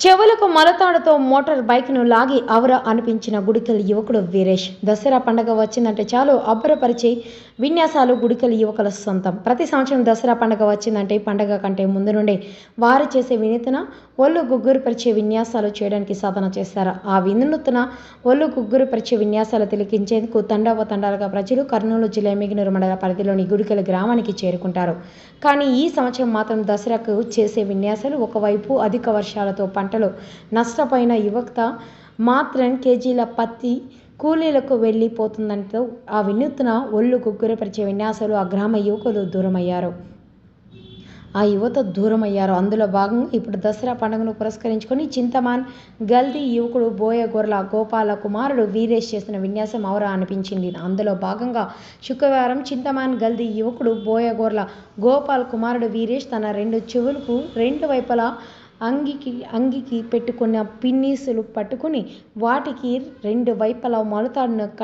చెవులకు మలతాడుతో మోటార్ బైక్ను లాగి అవర అనిపించిన గుడికల్ యువకుడు వీరేష్. దసరా పండగ వచ్చిందంటే చాలు అబ్బరపరిచే విన్యాసాలు గుడికల్ యువకుల సొంతం. ప్రతి సంవత్సరం దసరా పండగ వచ్చిందంటే పండగ కంటే ముందు నుండే వారు చేసే వినూతన ఒళ్ళు గుగ్గురుపరిచే విన్యాసాలు చేయడానికి సాధన చేస్తారు ఆ వినూతన ఒళ్ళు గుగ్గురుపరిచే విన్యాసాలు తిలకించేందుకు తండావ తండాలుగా ప్రజలు కర్నూలు జిల్లా మిగినూరు మండల పరిధిలోని గుడికల గ్రామానికి చేరుకుంటారు. కానీ ఈ సంవత్సరం మాత్రం దసరాకు చేసే విన్యాసాలు ఒకవైపు అధిక వర్షాలతో పంటలో నష్టపోయిన యువత మాత్రం కేజీల పత్తి కూలీలకు వెళ్ళిపోతుందంటూ ఆ వినూత్న ఒళ్ళు గుగ్గురపరిచే విన్యాసాలు ఆ గ్రామ యువకులు దూరమయ్యారు. ఆ యువత దూరమయ్యారు. అందులో భాగంగా ఇప్పుడు దసరా పండుగను పురస్కరించుకొని చింతమాన్ గల్దీ యువకుడు బోయగొర్ల గోపాల కుమారుడు వీరేష్ చేసిన విన్యాసం అవరా అనిపించింది. అందులో భాగంగా శుక్రవారం చింతమాన్ గల్దీ యువకుడు బోయగొర్ల గోపాల్ కుమారుడు వీరేష్ తన రెండు చెవులకు రెండు వైపులా అంగికి అంగికి పెట్టుకున్న పిన్నీసులు పట్టుకుని వాటికి రెండు వైపులా మొలతాడును